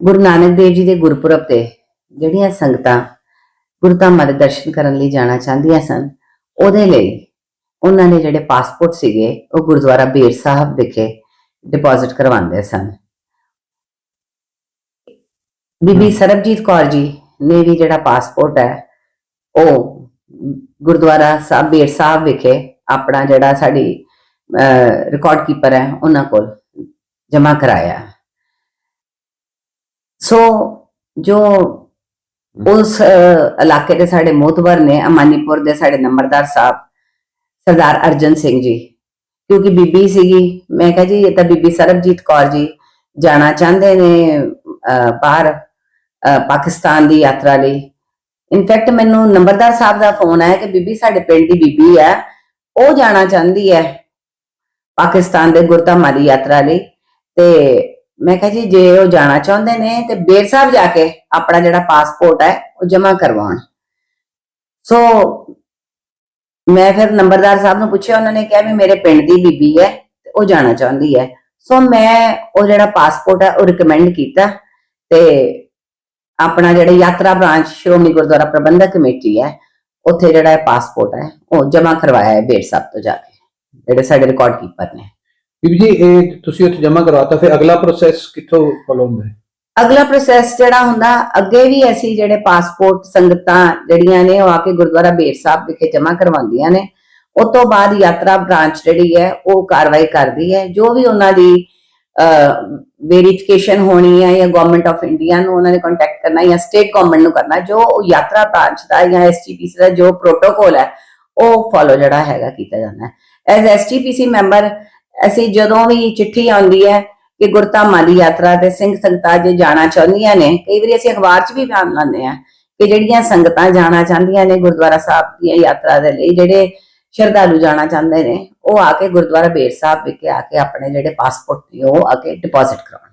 ਗੁਰੂ ਨਾਨਕ ਦੇਵ ਜੀ ਦੇ ਗੁਰਪੁਰਬ ਤੇ ਜਿਹੜੀਆਂ ਸੰਗਤਾਂ ਗੁਰਧਾਮਾਂ ਦੇ ਦਰਸ਼ਨ ਕਰਨ ਲਈ ਜਾਣਾ ਚਾਹੁੰਦੀਆਂ ਸਨ ਉਹਦੇ ਲਈ ਉਹਨਾਂ ਨੇ ਜਿਹੜੇ ਪਾਸਪੋਰਟ ਸੀਗੇ ਉਹ ਗੁਰਦੁਆਰਾ ਬੇਰ ਸਾਹਿਬ ਵਿਖੇ ਡਿਪੋਜ਼ਿਟ ਕਰਵਾਉਂਦੇ ਸਨ। ਬੀਬੀ ਸਰਬਜੀਤ ਕੌਰ ਜੀ ਨੇ ਵੀ ਜਿਹੜਾ ਪਾਸਪੋਰਟ ਹੈ ਉਹ ਗੁਰਦੁਆਰਾ ਸਾਹਿਬ ਬੇਰ ਸਾਹਿਬ ਵਿਖੇ ਆਪਣਾ ਜਿਹੜਾ ਸਾਡੀ ਰਿਕਾਰਡ ਕੀਪਰ ਹੈ ਉਹਨਾਂ ਕੋਲ ਜਮ੍ਹਾਂ ਕਰਾਇਆ। ਸੋ ਜੋ ਉਸ ਇਲਾਕੇ ਦੇ ਸਾਡੇ ਮੋਤਬਰ ਨੇ ਅਮਾਨੀਪੁਰ ਦੇ ਸਾਡੇ ਨੰਬਰਦਾਰ ਸਾਹਿਬ ਸਰਦਾਰ ਅਰਜਨ ਸਿੰਘ ਜੀ ਕਿਉਂਕਿ ਬੀਬੀ ਸੀਗੀ ਮੈਂ ਕਿਹਾ ਜੀ ਇਹ ਤਾਂ ਬੀਬੀ ਸਰਬਜੀਤ ਕੌਰ ਜੀ ਜਾਣਾ ਚਾਹੁੰਦੇ ਨੇ ਬਾਹਰ ਅਹ, ਪਾਕਿਸਤਾਨ ਦੀ ਯਾਤਰਾ ਲਈ। ਇਨਫੈਕਟ ਮੈਨੂੰ ਨੰਬਰਦਾਰ ਸਾਹਿਬ ਦਾ ਫੋਨ ਆਇਆ ਕਿ ਬੀਬੀ ਸਾਡੇ ਪਿੰਡ ਦੀ ਬੀਬੀ ਹੈ ਉਹ ਜਾਣਾ ਚਾਹੁੰਦੀ ਹੈ ਪਾਕਿਸਤਾਨ ਦੇ ਗੁਰਧਾਮਾਂ ਦੀ ਯਾਤਰਾ ਲਈ ਤੇ ਮੈਂ ਕਿਹਾ ਜੀ, ਜੇ ਉਹ ਜਾਣਾ ਚਾਹੁੰਦੇ ਨੇ ਤੇ ਬੇਰ ਸਾਹਿਬ ਜਾ ਕੇ ਆਪਣਾ ਜਿਹੜਾ ਪਾਸਪੋਰਟ ਹੈ, ਉਹ ਜਮ੍ਹਾਂ ਕਰਵਾਉਣ। ਸੋ ਮੈਂ ਫਿਰ ਨੰਬਰਦਾਰ ਸਾਹਿਬ ਨੂੰ ਪੁੱਛਿਆ, ਉਹਨਾਂ ਨੇ ਕਿਹਾ ਵੀ ਮੇਰੇ ਪਿੰਡ ਦੀ ਬੀਬੀ ਹੈ, ਤੇ ਉਹ ਜਾਣਾ ਚਾਹੁੰਦੀ ਹੈ। ਸੋ ਮੈਂ ਉਹ ਜਿਹੜਾ ਪਾਸਪੋਰਟ ਹੈ, ਉਹ ਰਿਕਮੈਂਡ ਕੀਤਾ ਤੇ ਆਪਣਾ ਜਿਹੜਾ ਯਾਤਰਾ ਬ੍ਰਾਂਚ ਸ਼੍ਰੋਮਣੀ ਗੁਰਦੁਆਰਾ ਪ੍ਰਬੰਧਕ ਕਮੇਟੀ ਹੈ, ਉੱਥੇ ਜਿਹੜਾ ਪਾਸਪੋਰਟ ਹੈ, ਉਹ ਜਮ੍ਹਾਂ ਕਰਵਾਇਆ ਹੈ ਬੇਰ ਸਾਹਿਬ ਤੋਂ ਜਾ ਕੇ, ਜਿਹੜੇ ਸਾਡੇ ਰਿਕਾਰਡ ਕੀਪਰ ਨੇ। ਬੀਬੀ ਜੀ, ਇਹ ਤੁਸੀਂ ਉੱਥੇ ਜਮ੍ਹਾਂ ਕਰਵਾਤਾ ਫਿਰ ਅਗਲਾ ਪ੍ਰੋਸੈਸ ਕਿੱਥੋਂ ਫੋਲੋ ਹੁੰਦਾ ਹੈ? ਅਗਲਾ ਪ੍ਰੋਸੈਸ ਜਿਹੜਾ ਹੁੰਦਾ, ਅੱਗੇ ਵੀ ਅਸੀਂ ਜਿਹੜੇ ਪਾਸਪੋਰਟ ਸੰਗਤਾਂ ਜਿਹੜੀਆਂ ਨੇ, ਉਹ ਆ ਕੇ ਗੁਰਦੁਆਰਾ ਬੇਰ ਸਾਹਿਬ ਵਿਖੇ ਜਮ੍ਹਾਂ ਕਰਵਾਉਂਦੀਆਂ ਨੇ। ਉਸ ਤੋਂ ਬਾਅਦ ਯਾਤਰਾ ਬ੍ਰਾਂਚ ਜਿਹੜੀ ਹੈ, ਉਹ ਕਾਰਵਾਈ ਕਰਦੀ ਹੈ। ਜੋ ਵੀ ਉਹਨਾਂ ਦੀ ਵੈਰੀਫਿਕੇਸ਼ਨ ਹੋਣੀ ਹੈ ਜਾਂ ਗਵਰਨਮੈਂਟ ਆਫ ਇੰਡੀਆ ਨੂੰ ਉਹਨਾਂ ਨੇ ਕੰਟੈਕਟ ਕਰਨਾ ਜਾਂ ਸਟੇਟ ਗਵਰਨਮੈਂਟ ਨੂੰ ਕਰਨਾ, ਜੋ ਉਹ ਯਾਤਰਾ ਬ੍ਰਾਂਚ ਦਾ ਜਾਂ ਐਸਟੀਪੀਸੀ ਦਾ ਜੋ ਪ੍ਰੋਟੋਕੋਲ ਹੈ, ਉਹ ਫਾਲੋ ਜਿਹੜਾ ਹੈਗਾ ਕੀਤਾ ਜਾਂਦਾ ਹੈ। ਐਜ਼ ਐਸਟੀਪੀਸੀ ਮੈਂਬਰ ਅਸੀਂ ਜਦੋਂ ਵੀ ਚਿੱਠੀ ਆਉਂਦੀ ਹੈ ਕਿ ਗੁਰਧਾਮਾਂ ਦੀ ਯਾਤਰਾ ਤੇ ਸਿੰਘ ਸੰਗਤਾਂ ਜੇ ਜਾਣਾ ਚਾਹੁੰਦੀਆਂ ਨੇ, ਕਈ ਵਾਰੀ ਅਸੀਂ ਅਖਬਾਰ 'ਚ ਵੀ ਬਿਆਨ ਲਾਉਂਦੇ ਆ ਕਿ ਜਿਹੜੀਆਂ ਸੰਗਤਾਂ ਜਾਣਾ ਚਾਹੁੰਦੀਆਂ ਨੇ ਗੁਰਦੁਆਰਾ ਸਾਹਿਬ ਦੀ ਯਾਤਰਾ ਦੇ ਲਈ, ਜਿਹੜੇ ਸ਼ਰਧਾਲੂ ਜਾਣਾ ਚਾਹੁੰਦੇ ਨੇ, ਉਹ ਆ ਕੇ ਗੁਰਦੁਆਰਾ ਬੇਰ ਸਾਹਿਬ ਵਿਖੇ ਆ ਕੇ ਆਪਣੇ ਜਿਹੜੇ ਪਾਸਪੋਰਟ ਨੇ, ਉਹ ਆ ਕੇ ਡਿਪੋਜ਼ਿਟ ਕਰਾਉਣ।